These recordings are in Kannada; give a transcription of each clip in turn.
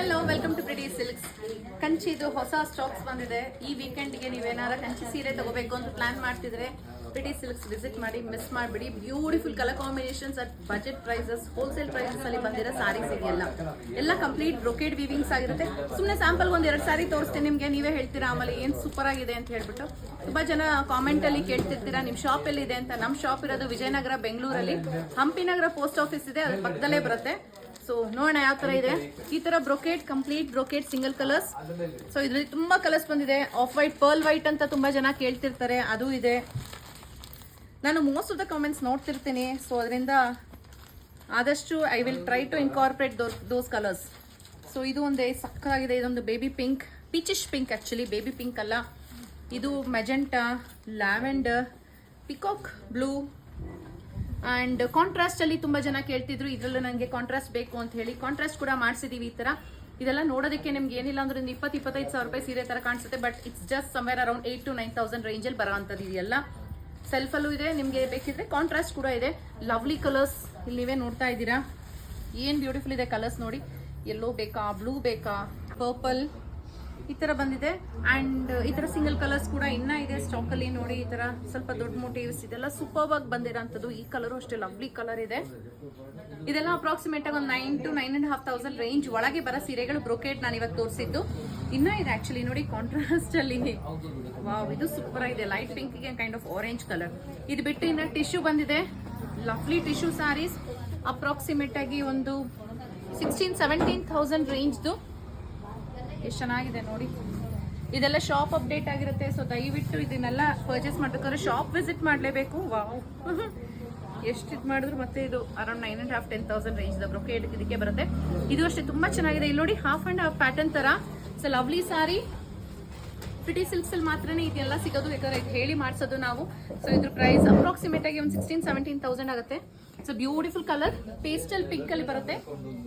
Hello welcome to pretty silks ಕಂಚಿದು ಹೊಸ ಸ್ಟಾಕ್ಸ್ ಬಂದಿದೆ. ಈ ವೀಕೆಂಡ್ಗೆ ನೀವೇನಾರ ಕಂಚಿ ಸೀರೆ ತಗೋಬೇಕು ಅಂತ ಪ್ಲಾನ್ ಮಾಡ್ತಿದ್ರೆ ಪ್ರಿಟಿ ಸಿಲ್ಕ್ಸ್ ವಿಸಿಟ್ ಮಾಡಿ ಮಿಸ್ ಮಾಡಬೇಡಿ. Beautiful colour combinations at budget prices wholesale prices ಅಲ್ಲಿ ಬಂದಿರೋ ಸಾರೀಸ್ ಇದೆಯಲ್ಲ ಎಲ್ಲ ಕಂಪ್ಲೀಟ್ ಬ್ರೊಕೇಡ್ ವೀವಿಂಗ್ಸ್ ಆಗಿರುತ್ತೆ. ಸುಮ್ಮನೆ ಸ್ಯಾಂಪಲ್ ಒಂದ್ ಎರಡು ಸಾರಿ ತೋರಿಸ್ತೀನಿ ನಿಮಗೆ, ನೀವೇ ಹೇಳ್ತೀರಾ? ಆಮೇಲೆ ಏನ್ ಸೂಪರ್ ಆಗಿದೆ ಅಂತ ಹೇಳ್ಬಿಟ್ಟು. ತುಂಬಾ ಜನ ಕಾಮೆಂಟ್ ಅಲ್ಲಿ ಕೇಳ್ತಿರ್ತೀರಾ, ನಿಮ್ ಶಾಪ್ ಎಲ್ಲಿದೆ ಅಂತ? ನಮ್ ಶಾಪ್ ಇರೋದು ವಿಜಯನಗರ, ಬೆಂಗಳೂರಲ್ಲಿ. ಹಂಪಿನಗರ ಪೋಸ್ಟ್ ಆಫೀಸ್ ಇದೆ, ಅದ್ರ ಪಕ್ಕದಲ್ಲೇ ಬರುತ್ತೆ. ಸೊ ನೋಡೋಣ ಯಾವ ತರ ಇದೆ. ಈ ತರ brocade complete brocade single colours so ಇದ್ರಲ್ಲಿ ತುಂಬಾ ಕಲರ್ಸ್ ಬಂದಿದೆ. ಆಫ್ ವೈಟ್ ಪರ್ಲ್ ವೈಟ್ ಅಂತ ತುಂಬಾ ಜನ ಕೇಳ್ತಿರ್ತಾರೆ. ಅದು ಇದೆ. ನಾನು ಮೋಸ್ಟ್ ಆಫ್ ದ ಕಾಮೆಂಟ್ಸ್ ನೋಡ್ತಿರ್ತೀನಿ. ಸೊ ಅದರಿಂದ ಆದಷ್ಟು I will try to incorporate those colours so ಇದು ಒಂದೇ ಸಕ್ಕಾಗಿದೆ ಇದೊಂದು baby pink peachish pink actually baby pink ಅಲ್ಲ. ಇದು magenta lavender peacock blue and contrast ಅಲ್ಲಿ ತುಂಬಾ ಜನ ಕೇಳ್ತಿದ್ರು, ಇದರಲ್ಲೂ ನನಗೆ ಕಾಂಟ್ರಾಸ್ಟ್ ಬೇಕು ಅಂತ ಹೇಳಿ. ಕಾಂಟ್ರಾಸ್ಟ್ ಕೂಡ ಮಾಡಿಸಿದೀವಿ ಈ ತರ. ಇದೆಲ್ಲ ನೋಡೋದಕ್ಕೆ ನಿಮ್ಗೆ ಏನಿಲ್ಲ ಅಂದ್ರೆ ಒಂದು ಇಪ್ಪತ್ತು, ಇಪ್ಪತ್ತೈದು ಸಾವಿರ ರೂಪಾಯಿ ಸೀರೆ ತರ ಕಾಣಿಸುತ್ತೆ but it's just somewhere around eight to nine thousand ರೇಂಜಲ್ಲಿ ಬರೋ ಅಂಥದ್ದು ಇದೆಯಲ್ಲ. ಸೆಲ್ಫಲ್ಲೂ ಇದೆ, ನಿಮ್ಗೆ ಬೇಕಿದ್ರೆ ಕಾಂಟ್ರಾಸ್ಟ್ ಕೂಡ ಇದೆ. ಲವ್ಲಿ ಕಲರ್ಸ್ ಇಲ್ಲಿ ನೀವೇ ನೋಡ್ತಾ ಇದ್ದೀರಾ. ಏನ್ ಬ್ಯೂಟಿಫುಲ್ ಇದೆ ಕಲರ್ಸ್ ನೋಡಿ. ಎಲ್ಲೋ ಬೇಕಾ ಬ್ಲೂ ಬೇಕಾ ಪರ್ಪಲ್ ಈ ತರ ಬಂದಿದೆ. ಅಂಡ್ ಈ ತರ ಸಿಂಗಲ್ ಕಲರ್ಸ್ ಕೂಡ ಇನ್ನ ಇದೆ. ಸ್ಟಾಕ್ ಅಲ್ಲಿ ನೋಡಿ ಈ ತರ ಸ್ವಲ್ಪ ದೊಡ್ಡ ಮೋಟಿವ್ಸ್ ಇದೆಲ್ಲ ಸೂಪರ್ ಆಗಿ ಬಂದಿರೋಂಥದ್ದು. ಈ ಕಲರು ಅಷ್ಟೇ ಲವ್ಲಿ ಕಲರ್ ಇದೆ. ಇದೆಲ್ಲ ಅಪ್ರಾಕ್ಸಿಮೇಟ್ ಆಗಿ ಒಂದು nine to nine and half thousand range ಒಳಗೆ ಬರೋ ಸೀರೆಗಳು ಬ್ರೊಕೇಟ್ ನಾನು ಇವಾಗ ತೋರಿಸಿದ್ದು. ಇನ್ನ ಇದೆ ಆಕ್ಚುಲಿ ನೋಡಿ ಕಾಂಟ್ರಾಸ್ಟ್ ಅಲ್ಲಿ. ವಾವ್ ಇದು ಸೂಪರ್ ಆಗಿದೆ. ಲೈಟ್ ಪಿಂಕ್ಗೆ ಕೈಂಡ್ ಆಫ್ ಆರೆಂಜ್ ಕಲರ್ ಇದು ಬಿಟ್ಟು ಇನ್ನ ಟಿಶ್ಯೂ ಬಂದಿದೆ. ಲವ್ಲಿ ಟಿಶ್ಯೂ ಸಾರೀಸ್ ಅಪ್ರಾಕ್ಸಿಮೇಟ್ ಆಗಿ ಒಂದು ಸಿಕ್ಸ್ಟೀನ್ ಸೆವೆಂಟೀನ್ ಥೌಸಂಡ್ ರೇಂಜ್ದು ಎಷ್ಟು ಚೆನ್ನಾಗಿದೆ ನೋಡಿ. ಇದೆಲ್ಲ ಶಾಪ್ ಅಪ್ಡೇಟ್ ಆಗಿರುತ್ತೆ ಸೊ ದಯವಿಟ್ಟು ಇದನ್ನೆಲ್ಲ ಪರ್ಚೇಸ್ ಮಾಡ್ಬೇಕಾದ್ರೆ ಶಾಪ್ ವಿಸಿಟ್ ಮಾಡಲೇಬೇಕು. ವಾವ್ ಎಷ್ಟು ಇದು ಮಾಡಿದ್ರು ಮತ್ತೆ ಇದು around nine and half ten thousand range brocade ಇದಕ್ಕೆ ಬರುತ್ತೆ. ಇದು ಅಷ್ಟೇ ತುಂಬಾ ಚೆನ್ನಾಗಿದೆ. ಇಲ್ಲಿ ನೋಡಿ ಹಾಫ್ ಅಂಡ್ ಹಾಫ್ ಪ್ಯಾಟರ್ನ್ ತರ. So lovely sari city silks ಅಲ್ಲಿ ಮಾತ್ರನೇ ಇದೆಲ್ಲ ಸಿಗೋದು. ಯಾಕಂದ್ರೆ ಇದು ಹೇಳಿ ಮಾಡಿಸೋದು ನಾವು. ಸೊ ಇದ್ರ ಪ್ರೈಸ್ ಅಪ್ರಾಕ್ಸಿಮೇಟ್ ಆಗಿ ಒಂದು ಸಿಕ್ಸ್ಟೀನ್ ಸೆವೆಂಟೀನ್ ತೌಸಂಡ್ ಆಗುತ್ತೆ. So beautiful colour pastel pink ಅಲ್ಲಿ ಬರುತ್ತೆ.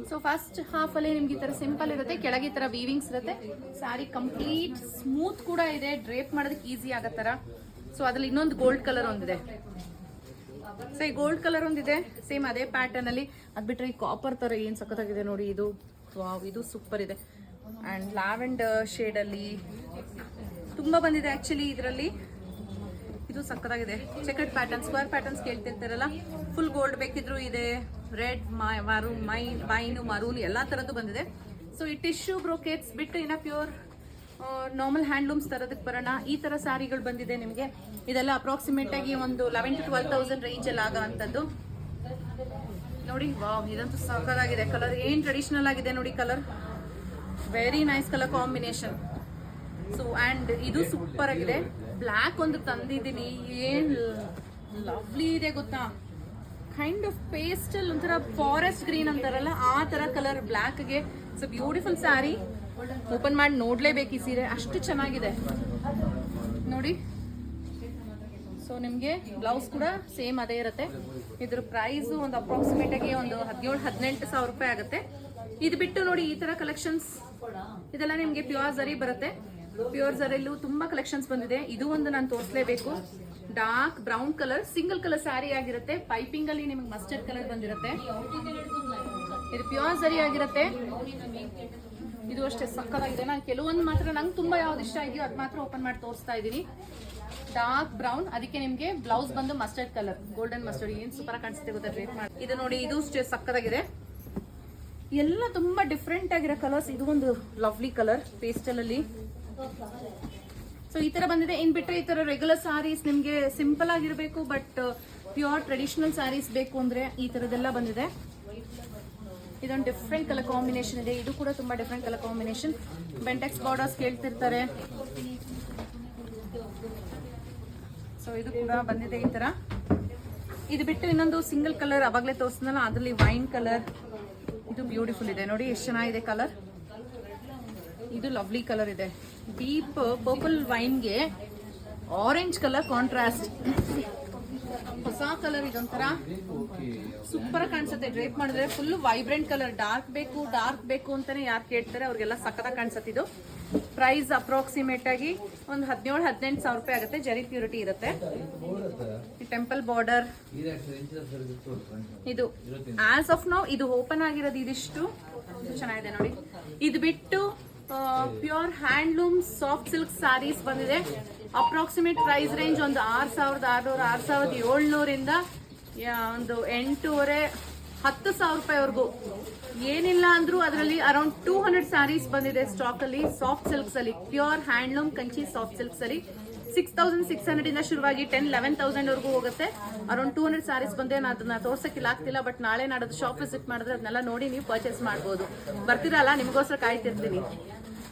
ಸೊ ಫಸ್ಟ್ ಹಾಫ್ ಅಲ್ಲಿ ನಿಮ್ಗೆ ಈ ತರ ಸಿಂಪಲ್ ಇರುತ್ತೆ. ಕೆಳಗೆ ಈ ತರ ವೀವಿಂಗ್ಸ್ ಇರುತ್ತೆ. ಸಾರಿ ಕಂಪ್ಲೀಟ್ ಸ್ಮೂತ್ ಕೂಡ ಇದೆ. ಡ್ರೇಪ್ ಮಾಡೋದಕ್ಕೆ ಈಸಿ ಆಗೋ ತರ. ಸೊ ಅದ್ರಲ್ಲಿ ಇನ್ನೊಂದು ಗೋಲ್ಡ್ ಕಲರ್ ಒಂದಿದೆ. ಸೊ ಈ ಗೋಲ್ಡ್ ಕಲರ್ ಒಂದಿದೆ. ಸೇಮ್ ಅದೇ ಪ್ಯಾಟರ್ನ್ ಅಲ್ಲಿ. ಅದ್ ಬಿಟ್ರೆ ಈ ಕಾಪರ್ ತರ ಏನ್ ಸಕ್ಕತ್ತಾಗಿದೆ ನೋಡಿ ಇದು. ಇದು ಸೂಪರ್ ಇದೆ. ಅಂಡ್ ಲ್ಯಾವೆಂಡರ್ ಶೇಡ್ ಅಲ್ಲಿ ತುಂಬಾ ಬಂದಿದೆ ಆಕ್ಚುಲಿ ಇದರಲ್ಲಿ. ಇದು ಸಕ್ಕದಾಗಿದೆ ಚೆಕಡ್ ಪ್ಯಾಟರ್ನ್ ಸ್ಕ್ವೇರ್ ಪ್ಯಾಟರ್ನ್ಸ್ ಕೇಳ್ತಿರ್ತಾರಲ್ಲ? ಫುಲ್ ಗೋಲ್ಡ್ ಬೇಕಿದ್ರು ಇದೆ. ರೆಡ್ ಮರೂನ್ ಮೈ ವೈನ್ ಮರೂನ್ ಎಲ್ಲಾ ತರದ್ದು ಬಂದಿದೆ. ಸೊ ಈ ಟಿಶ್ಯೂ ಬ್ರೋಕೇಟ್ಸ್ ಬಿಟ್ಟು ಇನ್ನ ಪ್ಯೂರ್ ನಾರ್ಮಲ್ ಹ್ಯಾಂಡ್ಲೂಮ್ಸ್ ತರೋದಕ್ಕೆ ಬರೋಣ. ಈ ತರ ಸ್ಯಾರಿಗಳು ಬಂದಿದೆ ನಿಮಗೆ. ಇದೆಲ್ಲ ಅಪ್ರಾಕ್ಸಿಮೇಟ್ ಆಗಿ ಒಂದು eleven to twelve thousand range ಅಲ್ಲಿ ಆಗೋ ಅಂಥದ್ದು. ನೋಡಿ ವಾವ್ ಇದಂತೂ ಸಕ್ಕತ್ತಾಗಿದೆ. ಕಲರ್ ಏನ್ ಟ್ರೆಡಿಷನಲ್ ಆಗಿದೆ ನೋಡಿ colour very nice colour combination so and ಇದು ಸೂಪರ್ ಆಗಿದೆ. ಬ್ಲ್ಯಾಕ್ ಒಂದು ತಂದಿದ್ದೀನಿ. ಏನ್ ಲವ್ಲಿ ಇದೆ ಗೊತ್ತಾ? ಕೈಂಡ್ ಆಫ್ ಪೇಸ್ಟಲ್ ಒಂಥರ ಫಾರೆಸ್ಟ್ ಗ್ರೀನ್ ಅಂತಾರಲ್ಲ, ಆ ತರ ಕಲರ್ ಬ್ಲ್ಯಾಕ್ಗೆ ಸೊ ಬ್ಯೂಟಿಫುಲ್ ಸ್ಯಾರಿ ಓಪನ್ ಮಾಡಿ ನೋಡ್ಲೇಬೇಕು ಈ ಸೀರೆ. ಅಷ್ಟು ಚೆನ್ನಾಗಿದೆ. ನೋಡಿ. ಸೊ ನಿಮಗೆ ಬ್ಲೌಸ್ ಕೂಡ ಸೇಮ್ ಅದೇ ಇರುತ್ತೆ. ಇದ್ರ ಪ್ರೈಸ್ ಒಂದು ಅಪ್ರಾಕ್ಸಿಮೇಟ್ ಆಗಿ ಒಂದು ಹದಿನೇಳು, ಹದಿನೆಂಟು ಸಾವಿರ ರೂಪಾಯಿ ಆಗುತ್ತೆ. ಇದು ಬಿಟ್ಟು ನೋಡಿ ಈ ತರ ಕಲೆಕ್ಷನ್ಸ್ ಇದೆಲ್ಲ ನಿಮ್ಗೆ ಪ್ಯೂರ್ ಜರಿ ಬರುತ್ತೆ. ಪ್ಯೂರ್ ಝರಲ್ಲೂ ತುಂಬಾ ಕಲೆಕ್ಷನ್ಸ್ ಬಂದಿದೆ. ಇದು ಒಂದು ನಾನು ತೋರಿಸಲೇಬೇಕು. Dark brown colour single colour sari ಆಗಿರುತ್ತೆ. ಪೈಪಿಂಗ್ ಅಲ್ಲಿ ನಿಮಗೆ ಮಸ್ಟರ್ಡ್ ಕಲರ್ ಬಂದಿರುತ್ತೆ. ಇದು ಪ್ಯೂರ್ ಜರಿ ಆಗಿರುತ್ತೆ. ಇದು ಅಷ್ಟೇ ಸಕ್ಕತ್ತಾಗಿದೆ. ನಾನು ಕೆಲವೊಂದು ಮಾತ್ರ ನಂಗೆ ತುಂಬಾ ಯಾವ್ದು ಇಷ್ಟ ಇದೆಯೋ ಅದು ಮಾತ್ರ ಓಪನ್ ಮಾಡಿ ತೋರಿಸ್ತಾ ಇದ್ದೀನಿ ಡಾರ್ಕ್ ಬ್ರೌನ್ ಅದಕ್ಕೆ ನಿಮ್ಗೆ ಬ್ಲೌಸ್ ಬಂದು ಮಸ್ಟರ್ಡ್ ಕಲರ್ ಗೋಲ್ಡನ್ ಮಸ್ಟರ್ಡ್ ಏನ್ ಸೂಪರ್ ಕಾಣಿಸುತ್ತೆ ಗೊತ್ತಾ? ರೇಟ್ ಮಾಡಿ. ಇದು ನೋಡಿ, ಇದು ಅಷ್ಟೇ ಸಕ್ಕದಾಗಿದೆ ಎಲ್ಲ ತುಂಬಾ ಡಿಫ್ರೆಂಟ್ ಆಗಿರೋ ಕಲರ್ಸ್ ಇದು ಒಂದು ಲವ್ಲಿ ಕಲರ್ ಪೇಸ್ಟಲ್ ಅಲ್ಲಿ. ಸೊ ಈ ತರ ಬಂದಿದೆ. ಇನ್ ಬಿಟ್ರೆ ಈ ತರ ರೆಗ್ಯುಲರ್ ಸಾರೀಸ್ ನಿಮ್ಗೆ ಸಿಂಪಲ್ ಆಗಿರ್ಬೇಕು ಬಟ್ ಪ್ಯೂರ್ ಟ್ರೆಡಿಷನಲ್ ಸಾರೀಸ್ ಬೇಕು ಅಂದ್ರೆ ಈ ತರದೆಲ್ಲ ಬಂದಿದೆ. ಇದೊಂದು ಡಿಫ್ರೆಂಟ್ ಕಲರ್ ಕಾಂಬಿನೇಷನ್ ಇದೆ. ಇದು ಕೂಡ ತುಂಬಾ different colour combination Bentex borders ಕೇಳ್ತಿರ್ತಾರೆ. So ಇದು ಕೂಡ ಬಂದಿದೆ ಈ ತರ. ಇದು ಬಿಟ್ಟು ಇನ್ನೊಂದು ಸಿಂಗಲ್ ಕಲರ್ ಅವಾಗಲೇ ತೋರಿಸಿದ್ನಲ್ಲ, ಅದರಲ್ಲಿ ವೈನ್ ಕಲರ್ ಇದು ಬ್ಯೂಟಿಫುಲ್ ಇದೆ. ನೋಡಿ, ಎಷ್ಟು ಚೆನ್ನಾಗಿದೆ ಕಲರ್ ಇದು ಲವ್ಲಿ ಕಲರ್ ಇದೆ. ಡೀಪ್ ಪರ್ಪಲ್ ವೈನ್ಗೆ ಆರೆಂಜ್ ಕಲರ್ ಕಾಂಟ್ರಾಸ್ಟ್ ಹೊಸ ಕಲರ್ ಇದೊಂಥರ. ಸೂಪರ್ ಕಾಣಿಸುತ್ತೆ. ಡ್ರೇಪ್ ಮಾಡಿದ್ರೆ ಫುಲ್ ವೈಬ್ರೆಂಟ್ ಕಲರ್ ಡಾರ್ಕ್ ಬೇಕು ಡಾರ್ಕ್ ಬೇಕು ಅಂತಾನೆ ಯಾರು ಕೇಳ್ತಾರೆ, ಅವ್ರಿಗೆಲ್ಲ ಸಖತ್ತಾಗಿ ಕಾಣಿಸುತ್ತೆ ಇದು. ಪ್ರೈಸ್ ಅಪ್ರಾಕ್ಸಿಮೇಟ್ ಆಗಿ ಒಂದು ಹದಿನೇಳು, ಹದಿನೆಂಟು ಸಾವಿರ ರೂಪಾಯಿ ಆಗುತ್ತೆ. ಜರಿ ಪ್ಯೂರಿಟಿ ಇರುತ್ತೆ. ಟೆಂಪಲ್ ಬಾರ್ಡರ್ ಇದು. ಆಸ್ ಆಫ್ ನೋ ಇದು ಓಪನ್ ಆಗಿರೋದು ಇದಿಷ್ಟು. ಚೆನ್ನಾಗಿದೆ ನೋಡಿ. ಇದು ಬಿಟ್ಟು pure handloom soft silk saris ಬಂದಿದೆ. ಅಪ್ರಾಕ್ಸಿಮೇಟ್ ಪ್ರೈಸ್ ರೇಂಜ್ ಒಂದು ಆರು ಸಾವಿರದ ಆರುನೂರ, ಆರು ಸಾವಿರದ ಏಳ್ನೂರಿಂದ ಒಂದು ಎಂಟೂವರೆ, ಹತ್ತು ಸಾವಿರ ರೂಪಾಯಿವರೆಗೂ ಏನಿಲ್ಲ ಅಂದ್ರೂ ಅದರಲ್ಲಿ ಅರೌಂಡ್ ಟೂ ಹಂಡ್ರೆಡ್ ಸ್ಯಾರೀಸ್ ಬಂದಿದೆ ಸ್ಟಾಕ್ ಅಲ್ಲಿ ಸಾಫ್ಟ್ ಸಿಲ್ಕ್ಸ್ ಅಲ್ಲಿ pure handloom Kanchi soft silks ಅಲ್ಲಿ. ಸಿಕ್ಸ್ ತೌಸಂಡ್ ಸಿಕ್ಸ್ ಹಂಡ್ರೆಡ್ ಇಂದ ಶುರುವಾಗಿ ಟೆನ್ ಲೆವೆನ್ ತೌಸಂಡ್ ವರೆಗೂ ಹೋಗುತ್ತೆ. ಅರೌಂಡ್ ಟೂ ಹಂಡ್ರೆಡ್ ಸಾರೀಸ್ ಬಂದೆ ನಾನು ಅದನ್ನ ತೋರ್ಸಕ್ಕಿಲ್ಲ ಆಗ್ತಿಲ್ಲ ಬಟ್ ನಾಳೆ ನಾಡೋದು ಶಾಪ್ ವಿಸಿಟ್ ಮಾಡಿದ್ರೆ ಅದನ್ನೆಲ್ಲ ನೋಡಿ ನೀವು ಪರ್ಚೇಸ್ ಮಾಡ್ಬೋದು. ಬರ್ತೀರಲ್ಲ, ನಿಮಗೋಸ್ಕರ ಕಾಯ್ತಿರ್ತೀನಿ.